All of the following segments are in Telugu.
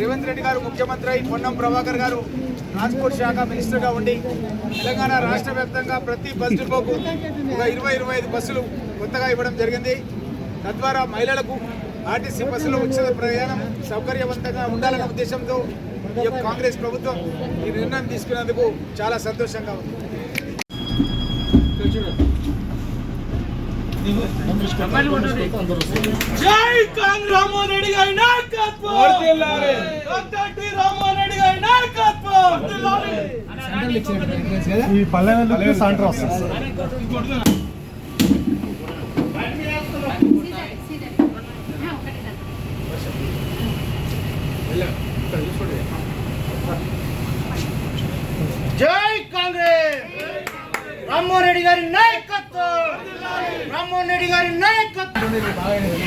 రేవంత్ రెడ్డి గారు ముఖ్యమంత్రి అయి పొన్నం ప్రభాకర్ గారు ట్రాన్స్పోర్ట్ శాఖ మినిస్టర్గా ఉండి తెలంగాణ రాష్ట్ర వ్యాప్తంగా ప్రతి బస్ డిపోకు ఒక ఇరవై ఇరవై ఐదు బస్సులు కొత్తగా ఇవ్వడం జరిగింది. తద్వారా మహిళలకు ఆర్టీసీ బస్సులో ఉచిత ప్రయాణం సౌకర్యవంతంగా ఉండాలన్న ఉద్దేశంతో ఈ యొక్క కాంగ్రెస్ ప్రభుత్వం ఈ నిర్ణయం తీసుకున్నందుకు చాలా సంతోషంగా ఉంది. జై కాంగ్రెస్ రామ్మోహన్ రెడ్డి గారి నాయకత్వం! డాక్టర్ టి రామ్మోహన్ రెడ్డి గారి నాయకత్వం! ఈ పల్లెలకు సాయంత్రం వస్తుంది జై కాంగ్రెస్! రామ్మోహన్ రెడ్డి గారి నాయకత్వం! 막아야 되는데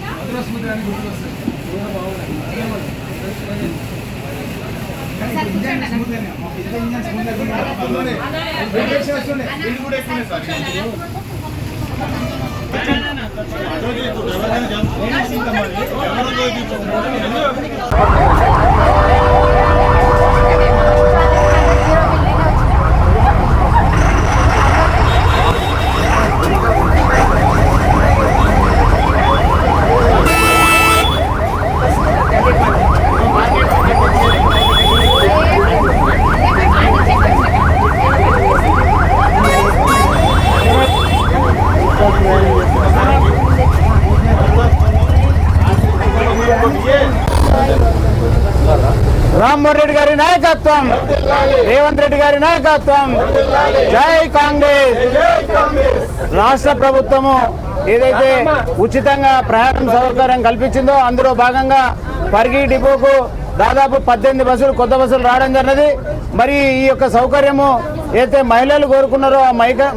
마드라스 무대라는 걸 불렀어요. 그거는 뭐 굉장히 잘못되네요. 굉장히 잘못되고 한번에 시간 쏘네. 일부러 내가 하는 게 여러 가지 రామ్మోహన్ రెడ్డి గారి నాయకత్వం. రేవంత్ రెడ్డి గారి నాయకత్వం. జై కాంగ్రెస్. రాష్ట్ర ప్రభుత్వము ఏదైతే ఉచితంగా ప్రయాణం సౌకర్యం కల్పించిందో అందులో భాగంగా పరిగి డిపోకు దాదాపు పద్దెనిమిది బస్సులు కొత్త బస్సులు రావడం జరిగినది. మరి ఈ యొక్క సౌకర్యము ఏదైతే మహిళలు కోరుకున్నారో ఆ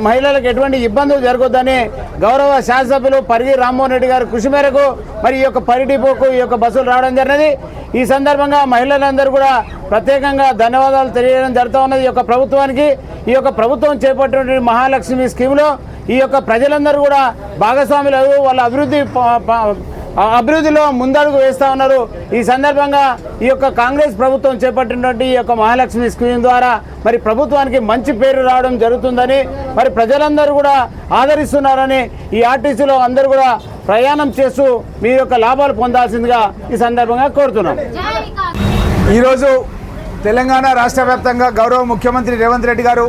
మహిళలకు ఎటువంటి ఇబ్బందులు జరగొద్దని గౌరవ శాసనసభ్యులు పరిగి రామ్మోహన్ రెడ్డి గారి కృషి మేరకు మరి ఈ యొక్క పరి డిపోకు ఈ యొక్క బస్సులు రావడం జరిగినది. ఈ సందర్భంగా మహిళలందరూ కూడా ప్రత్యేకంగా ధన్యవాదాలు తెలియడం జరుగుతూ ఉన్నది. ఈ యొక్క ప్రభుత్వానికి ఈ యొక్క ప్రభుత్వం చేపట్టినటువంటి మహాలక్ష్మి స్కీమ్లో ఈ యొక్క ప్రజలందరూ కూడా భాగస్వాములు వాళ్ళ అభివృద్ధి అభివృద్ధిలో ముందడుగు వేస్తూ ఉన్నారు. ఈ సందర్భంగా ఈ యొక్క కాంగ్రెస్ ప్రభుత్వం చేపట్టినటువంటి ఈ యొక్క మహాలక్ష్మి స్కీమ్ ద్వారా మరి ప్రభుత్వానికి మంచి పేరు రావడం జరుగుతుందని మరి ప్రజలందరూ కూడా ఆదరిస్తున్నారని ఈ ఆర్టీసీలో అందరూ కూడా ప్రయాణం చేస్తూ మీ యొక్క లాభాలు పొందాల్సిందిగా ఈ సందర్భంగా కోరుతున్నాం. ఈరోజు తెలంగాణ రాష్ట్ర వ్యాప్తంగా గౌరవ ముఖ్యమంత్రి రేవంత్ రెడ్డి గారు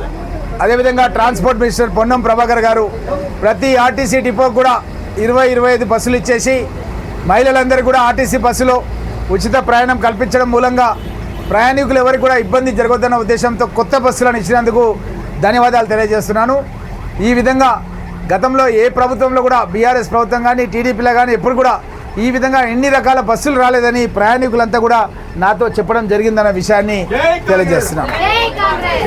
అదేవిధంగా ట్రాన్స్పోర్ట్ మినిస్టర్ పొన్నం ప్రభాకర్ గారు ప్రతి ఆర్టీసీ డిపో కూడా ఇరవై ఇరవై ఐదు బస్సులు ఇచ్చేసి మహిళలందరూ కూడా ఆర్టీసీ బస్సులో ఉచిత ప్రయాణం కల్పించడం మూలంగా ప్రయాణికులు ఎవరికి కూడా ఇబ్బంది జరగొద్దన్న ఉద్దేశంతో కొత్త బస్సులను ఇచ్చినందుకు ధన్యవాదాలు తెలియజేస్తున్నాను. ఈ విధంగా గతంలో ఏ ప్రభుత్వంలో కూడా బీఆర్ఎస్ ప్రభుత్వం కానీ టీడీపీలో కానీ ఎప్పుడు కూడా ఈ విధంగా ఎన్ని రకాల బస్సులు రాలేదని ప్రయాణికులంతా కూడా నాతో చెప్పడం జరిగిందన్న విషయాన్ని తెలియజేస్తున్నాను జై కాంగ్రెస్!